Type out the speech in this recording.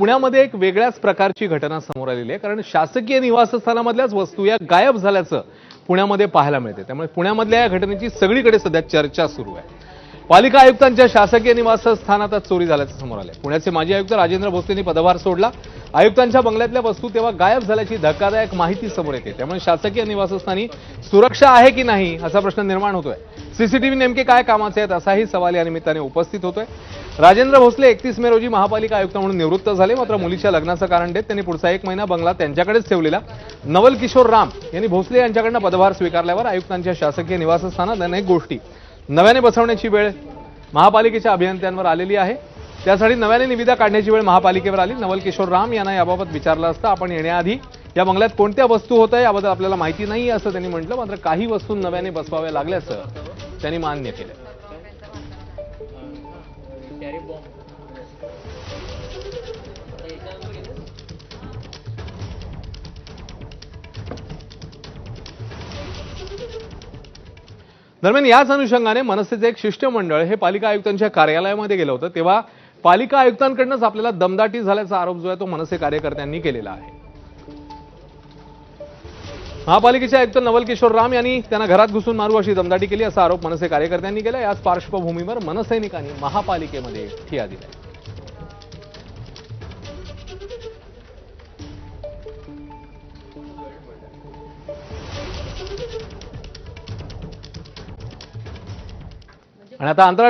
पुण्यामध्ये एक वेगळ्याच प्रकारची घटना समोर आलेली आहे. कारण शासकीय निवासस्थानामधल्याच वस्तू या गायब झाल्याचं पुण्यामध्ये पाहायला मिळते. त्यामुळे पुण्यामधल्या या घटनेची सगळीकडे सध्या चर्चा सुरू आहे. पालिका आयुक्तांच्या शासकीय निवासस्थानात चोरी झाल्याचं समोर आलं पुण्याचे माजी आयुक्त राजेंद्र भोसलेंनी पदभार सोडला. आयुक्तांच्या बंगल्यातल्या वस्तू तेव्हा गायब झाल्याची धक्कादायक माहिती समोर येते. त्यामुळे शासकीय निवासस्थानी सुरक्षा आहे की नाही असा प्रश्न निर्माण होतोय. सीसीटीव्ही नेमके काय कामाचे आहेत असाही सवाल या निमित्ताने उपस्थित होतोय. राजेंद्र भोसले एकतीस मे रोजी महापालिका आयुक्त म्हणून निवृत्त झाले मात्र मुलीच्या लग्नाचं कारण देत त्यांनी पुढचा एक महिना बंगला त्यांच्याकडेच ठेवलेला. नवल किशोर राम यांनी भोसले यांच्याकडनं पदभार स्वीकारल्यावर आयुक्तांच्या शासकीय निवासस्थानात अनेक गोष्टी. नव्याने बसवण्याची वेळ महापालिकेच्या अभियंत्यांवर आलेली आहे. त्यासाठी नव्याने निविदा काढण्याची वेळ महापालिकेवर आली. नवल किशोर राम यांना याबाबत विचारलं असता आपण येण्याआधी या बंगल्यात कोणत्या वस्तू होत्या याबद्दल आपल्याला माहिती नाही असं त्यांनी म्हटलं मात्र काही वस्तू नव्याने बसवाव्या लागल्याचं त्यांनी मान्य केलं. दरम्यान याच अनुषंगाने मनसेचे एक शिष्टमंडळ हे पालिका आयुक्तांच्या कार्यालयामध्ये गेलं होतं. तेव्हा पालिका आयुक्तांकडनंच आपल्याला दमदाटी झाल्याचा आरोप जो आहे तो मनसे कार्यकर्त्यांनी केलेला आहे. महापालिकेचे आयुक्त नवल किशोर राम यांनी त्यांना घरात घुसून मारू अशी दमदाटी केली असा आरोप मनसे कार्यकर्त्यांनी केला. याच पार्श्वभूमीवर मनसैनिकांनी महापालिकेमध्ये ठिया दिला आणि आता आंतरराष्ट्रीय